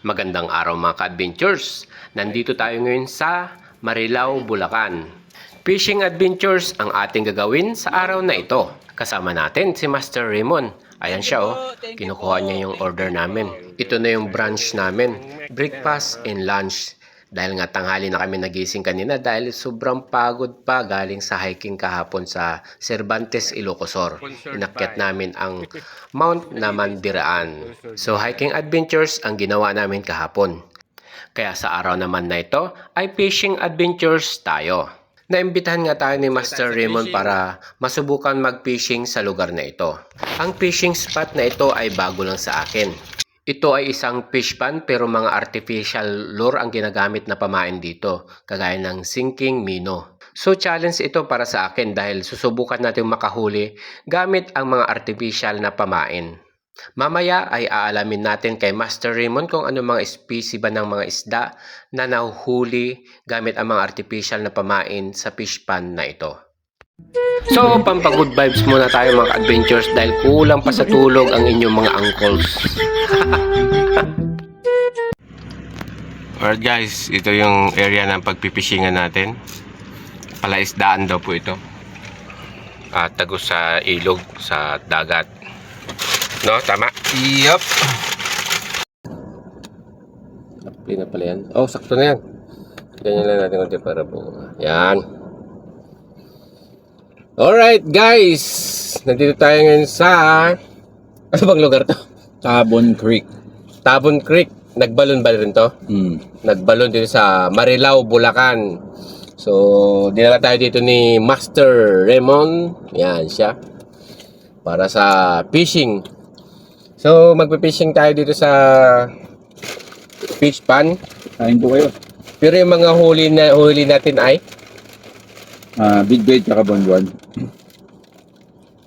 Magandang araw mga ka-adventures. Nandito tayo ngayon sa Marilao, Bulacan. Fishing adventures ang ating gagawin sa araw na ito. Kasama natin si Master Raymond. Ayan siya oh. Kinukuha niya yung order namin. Ito na yung branch namin. Breakfast and lunch. Dahil nga tanghali na kami nagising kanina dahil sobrang pagod pa galing sa hiking kahapon sa Cervantes, Ilocosor. Inakyat namin ang Mount Namandiraan. So hiking adventures ang ginawa namin kahapon. Kaya sa araw naman na ito ay fishing adventures tayo. Naimbitahan nga tayo ni Master Raymond para masubukan mag-fishing sa lugar na ito. Ang fishing spot na ito ay bago lang sa akin. Ito ay isang fish pan pero mga artificial lure ang ginagamit na pamain dito, kagaya ng sinking mino. So challenge ito para sa akin dahil susubukan natin makahuli gamit ang mga artificial na pamain. Mamaya ay aalamin natin kay Master Raymond kung ano mga species ba ng mga isda na nahuhuli gamit ang mga artificial na pamain sa fish pan na ito. So, pampagood vibes muna tayo mga adventures dahil kulang pa sa tulog ang inyong mga uncles. Alright guys, ito yung area ng pagpipishingan natin. Palaisdaan daw po ito. At tagos sa ilog, sa dagat. No, tama? Yup. Sakli na pala yan. Oh, sakto na yan. Ganyan lang natin konti para po. Yan. Alright guys! Nandito tayo ngayon sa... Ano bang lugar to? Tabon Creek. Tabon Creek. Nagbalon ba rin to? Hmm. Nagbalon dito sa Marilao, Bulacan. So, dinala tayo dito ni Master Raymond. Yan siya. Para sa fishing. So, magpe-fishing tayo dito sa fish pan. Kain po kayo. Pero yung mga huli na huli natin ay Ah, big bait tsaka bonbon.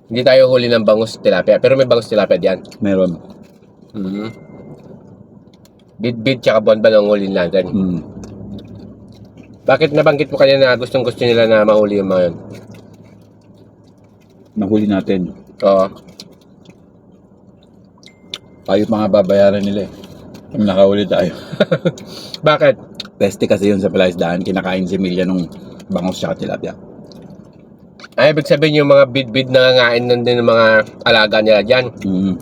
hindi tayo huli ng bangus tilapia. Pero may bangus tilapia diyan. Meron. Mm-hmm. Bid-bid tsaka bonbon ang huli natin. Hmm. Bakit nabanggit mo kanina na gustong gusto nila na mahuli yung mga yun? Nahuli natin. Oo. Tayo nga babayaran nila eh. Kung nakahuli tayo. Bakit? Peste kasi yun sa palaisdaan. Kinakain si Milya nung bangos tsaka tilapia. Ay, ibig sabihin yung mga bid-bid nangangain nun din ng mga alaga nila dyan. Hmm.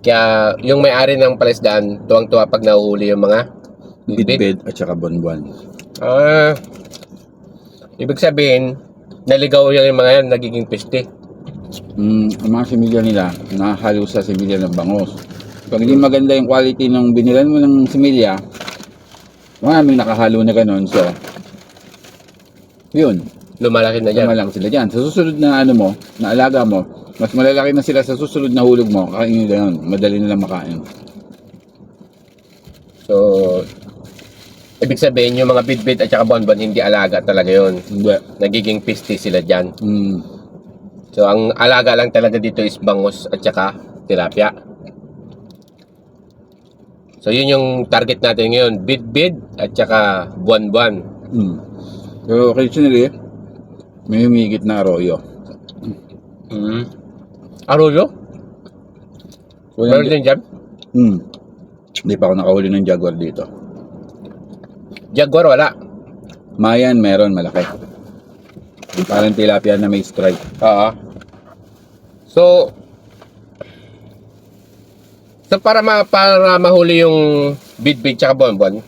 Kaya yung may-ari ng palisdaan, tuwang-tuwa pag nahuhuli yung mga bid-bid. bait at saka bonbon. Ah, ibig sabihin, naligaw yan yung mga yan, nagiging piste. Hmm. Ang mga similya nila, nakahalo sa similya ng bangos. Pag hindi maganda yung quality ng binilan mo ng similya, maraming nakahalo na ganun. So, yun. Lumalaki na dyan. Malaki sila dyan. Sa susunod na ano mo, na alaga mo, mas malalaki na sila sa susunod na hulog mo, kakainin nila yun. Madali nilang makain. So, ibig sabihin yung mga bid-bid at saka bonbon, hindi alaga talaga yon Hindi. Nagiging piste sila dyan. Mm. So, ang alaga lang talaga dito is bangus at saka tilapia. So, yun yung target natin ngayon. Bid-bid at saka buwan-buwan. Mm. Pero occasionally, may humigit na arroyo. Mm. Arroyo? Walang- Meron din dyan? Mm. Hindi pa ako nakahuli ng jaguar dito. Jaguar, wala. Mayan, meron, malaki. Parang tilapia na may stripe. Oo. So, so para ma para mahuli yung bid-bid tsaka bonbon,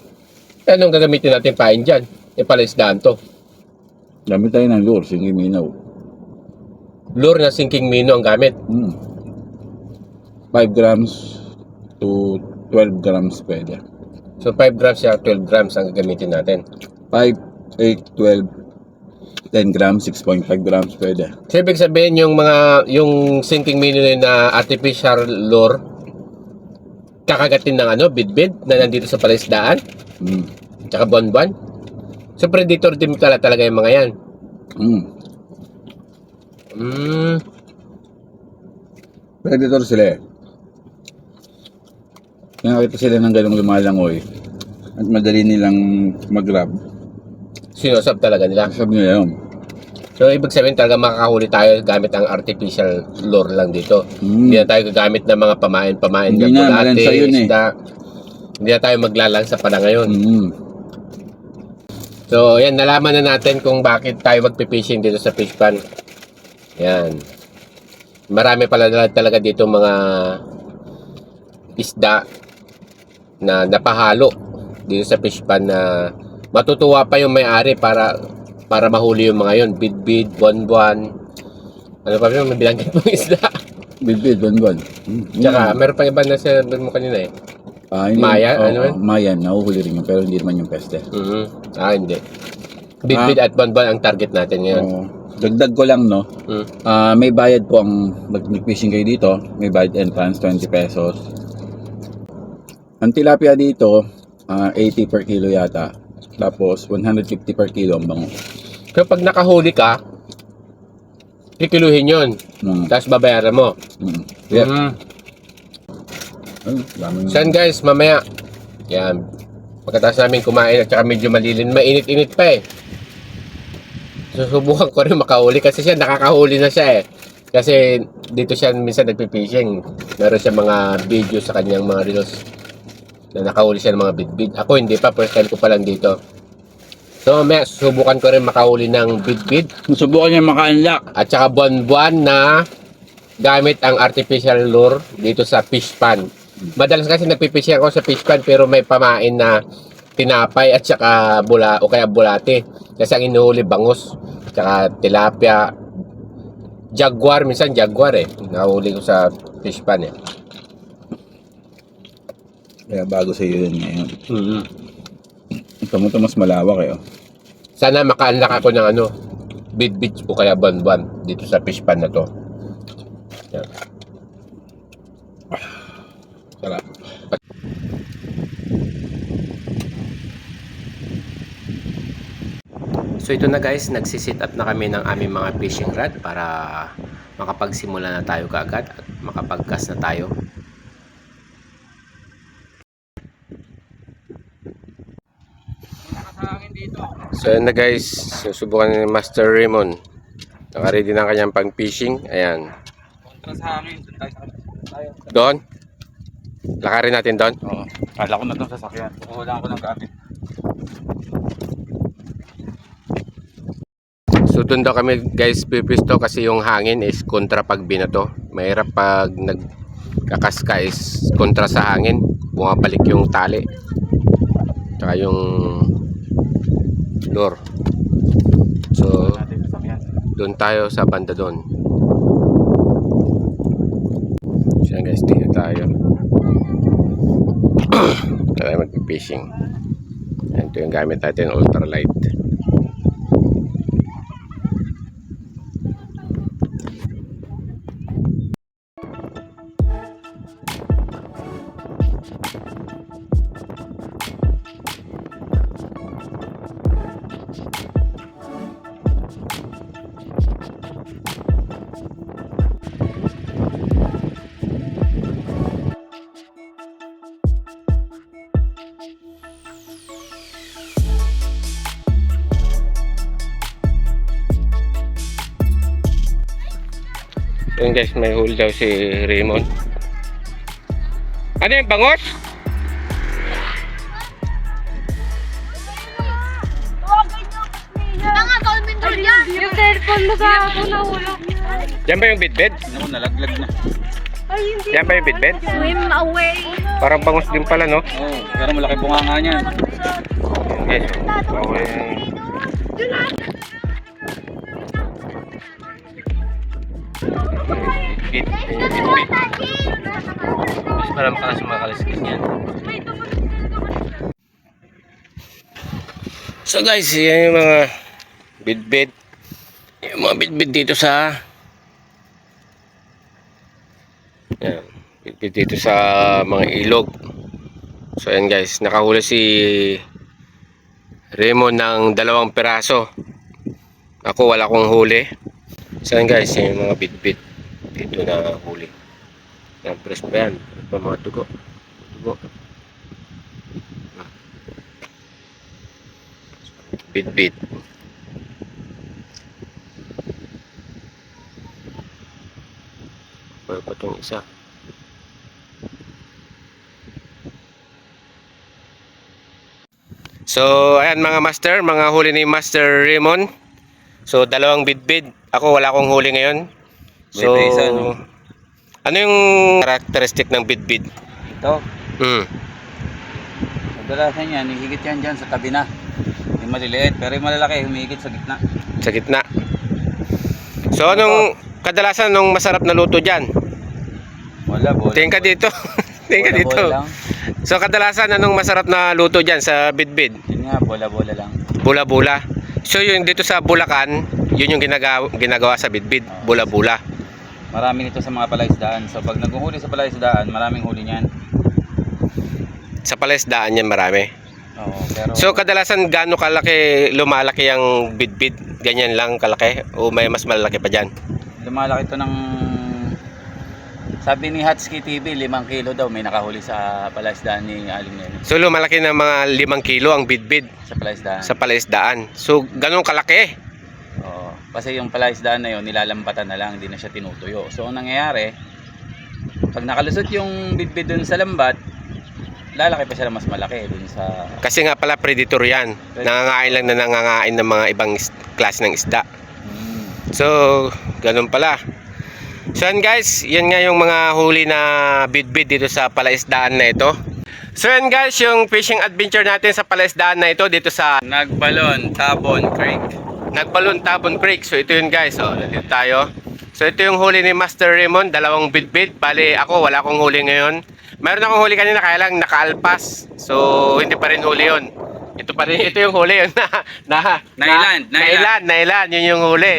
anong gagamitin natin pain dyan? Ipalaisdaan to. Gamit tayo ng lure, sige minaw. Lure na sinking mino ang gamit. Mm. 5 grams to 12 grams pwede. So 5 grams siya, 12 grams ang gagamitin natin. 5, 8, 12, 10 grams, 6.5 grams pwede. So ibig sabihin yung mga yung sinking mino na yun na artificial lure kakagatin ng ano, bid-bid na nandito sa palaisdaan, Mm. tsaka bonbon. So predator din tala talaga yung mga yan. Mm. Mm. Predator sila eh. Nakakita sila ng ganong lumalangoy at madali nilang mag-grab. Sinosab talaga nila. Sabi nila yun. So, ibig sabihin talaga makakahuli tayo gamit ang artificial lure lang dito. Mm. Hindi na tayo gagamit ng mga pamain-pamain Hindi na, malansa yun eh. isda. Hindi na tayo maglalangsa pa na ngayon. Mm. So, yan, nalaman na natin kung bakit tayo magpipishing dito sa fish pan. Yan. Marami pala talaga dito mga isda na napahalo dito sa fish pan na matutuwa pa yung may-ari para para mahuli yung mga yon bidbid, bonbon, ano pa yung mabilangin pang isda. Bidbid, bonbon. Mm. Tsaka, meron pa iba na sa mo kanina eh. Ah, hindi- Mayan, oo, ano yun? Mayan, nahuhuli rin yun, pero hindi naman yung peste. Mhm. Ah, hindi. Bidbid at bonbon ang target natin ngayon. Oo. dagdag ko lang, no? Mm. Ah, may bayad po ang mag- mag-fishing kayo dito. May bayad entrance, 20 pesos. Ang tilapia dito, ah, 80 per kilo yata. Tapos, 150 per kilo ang bango. Pero pag nakahuli ka, kikiluhin yun. Mm. Tapos babayaran mo. Mm. Yeah. Mhm. Saan guys, mamaya. Yan. Pagkatapos namin kumain at saka medyo malilin, mainit-init pa eh. Susubukan ko rin makahuli kasi siya nakakahuli na siya eh. Kasi dito siya minsan nagpipishing. Meron siya mga video sa kanyang mga reels na nakahuli siya ng mga bidbid. Ako hindi pa, first time ko pa lang dito. So mamaya susubukan ko rin makahuli ng bidbid Subukan niya maka-unlock. at saka buwan-buwan na gamit ang artificial lure dito sa fish pan. Madalas kasi nagpipish ako sa fish pan pero may pamain na tinapay at saka bula o kaya bulate. Kasi ang inuhuli bangus, tsaka tilapia, jaguar, minsan jaguar eh. Nahuli ko sa fish pan eh. Kaya bago sa iyo yun ngayon. mm Ito mo ito mas malawak eh. oh. Sana maka-unlock ako ng ano, bid-bid o kaya buwan-buwan dito sa fish pan na to. Yan. So ito na guys, nagsisit up na kami ng aming mga fishing rod para makapagsimula na tayo kaagad at makapagkas na tayo. So yan na guys, susubukan ni Master Raymond. Nakaready na ang kanyang pang fishing. Ayan. Kontra sa hangin. Doon. Lakarin natin doon. Oo. Kala ko na itong sasakyan. Kukulang ako ng gamit. So doon daw kami guys pipisto kasi yung hangin is kontra pag binato. Mahirap pag nagkakaska is kontra sa hangin. Bumabalik yung tali. Tsaka yung lure. So doon tayo sa banda doon. So yan guys, dito tayo. tayo mag-fishing. Ito yung gamit natin, ultralight. Yun guys, may huli daw si Raymond. Ano yung bangos? Mga Colmindol yan! Yung cellphone mo sa ako na ulo. Yan ba yung bitbit? Ano, nalaglag na. Ay, hindi. Yan ba yung bitbit? Swim away. Parang bangos din pala, no? Oo, oh, pero malaki bunganga niyan. Yan guys. Okay. Bit. Bit. Mas parang pala sa mga kaliskis niyan. So guys, yan yung mga bit-bit. Yung mga bit-bit dito sa yan, bit-bit dito sa mga ilog. So yan guys, nakahuli si Raymond ng dalawang piraso. Ako wala kong huli. So yan guys, yung mga bit-bit dito na huli. Yan, press pa yan. Pa mga dugo. Dugo. Bit-bit. Pwede pa itong isa. So, ayan mga master, mga huli ni Master Raymond. So, dalawang bidbid. Ako wala akong huli ngayon. So, isa, no? ano yung characteristic ng bidbid? Ito, Hmm. kadalasan yan, higit yan dyan sa tabi na. Yung maliliit, pero yung malalaki, humigit sa gitna. Sa gitna. So, anong kadalasan anong masarap na luto dyan? Wala, bola. Tingin ka dito. Tingin ka dito. Bola-bola lang. So, kadalasan anong masarap na luto dyan sa bidbid? Yun nga, bola-bola lang. Bula-bula. So, yung dito sa Bulacan, yun yung ginagawa, ginagawa sa bidbid. Bula-bula. Marami nito sa mga palaisdaan. So pag naghuhuli sa palaisdaan, maraming huli niyan. Sa palaisdaan yan marami. Oo, pero So kadalasan gaano kalaki lumalaki ang bidbid? Ganyan lang kalaki o may mas malaki pa diyan? lumalaki to ng sabi ni Hatski TV, 5 kilo daw may nakahuli sa palaisdaan ni Aling Nene. So lumalaki ng mga 5 kilo ang bidbid Sa palaisdaan. sa palaisdaan. So ganun kalaki. Kasi yung palaisdaan na yun, nilalampatan na lang, hindi na siya tinutuyo. So, ang nangyayari, pag nakalusot yung bidbid dun sa lambat, lalaki pa siya na mas malaki dun sa... Kasi nga pala predator yan. Nangangain lang na nangangain ng mga ibang klase ng isda. Mm, So ganun pala. So yan guys, yan nga yung mga huli na bidbid dito sa palaisdaan na ito. So yan guys, yung fishing adventure natin sa palaisdaan na ito dito sa Nagbalon, Tabon Creek. Nagbalon Tabon Creek. So ito yun guys. So nandito tayo. So ito yung huli ni Master Raymond. Dalawang bidbid. Bali ako wala akong huli ngayon. Meron akong huli kanina kaya lang nakaalpas. So hindi pa rin huli yun. Ito pa rin. Ito yung huli yun. na, na, Nailan, na, nailan. Nailan. Yun yung huli.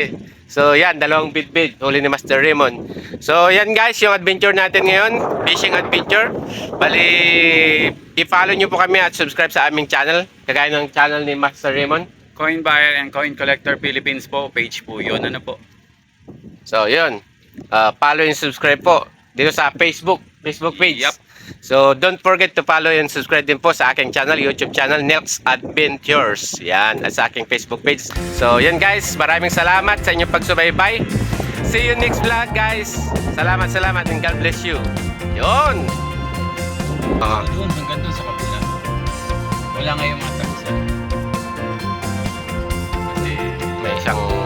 So yan, dalawang bidbid. Huli ni Master Raymond. So yan guys, yung adventure natin ngayon. Fishing adventure. Bali, i-follow nyo po kami at subscribe sa aming channel. Kagaya ng channel ni Master Raymond. Coin Buyer and Coin Collector Philippines po, page po yun. Ano po? So, yun. Uh, follow and subscribe po dito sa Facebook, Facebook page. Yup. So, don't forget to follow and subscribe din po sa aking channel, YouTube channel, Nelks Adventures. Yan, at sa aking Facebook page. So, yan guys. Maraming salamat sa inyong pagsubaybay. See you next vlog, guys. Salamat, salamat, and God bless you. Yun. Doon, hanggang doon sa kabila. Wala ngayong mga tagusan. isang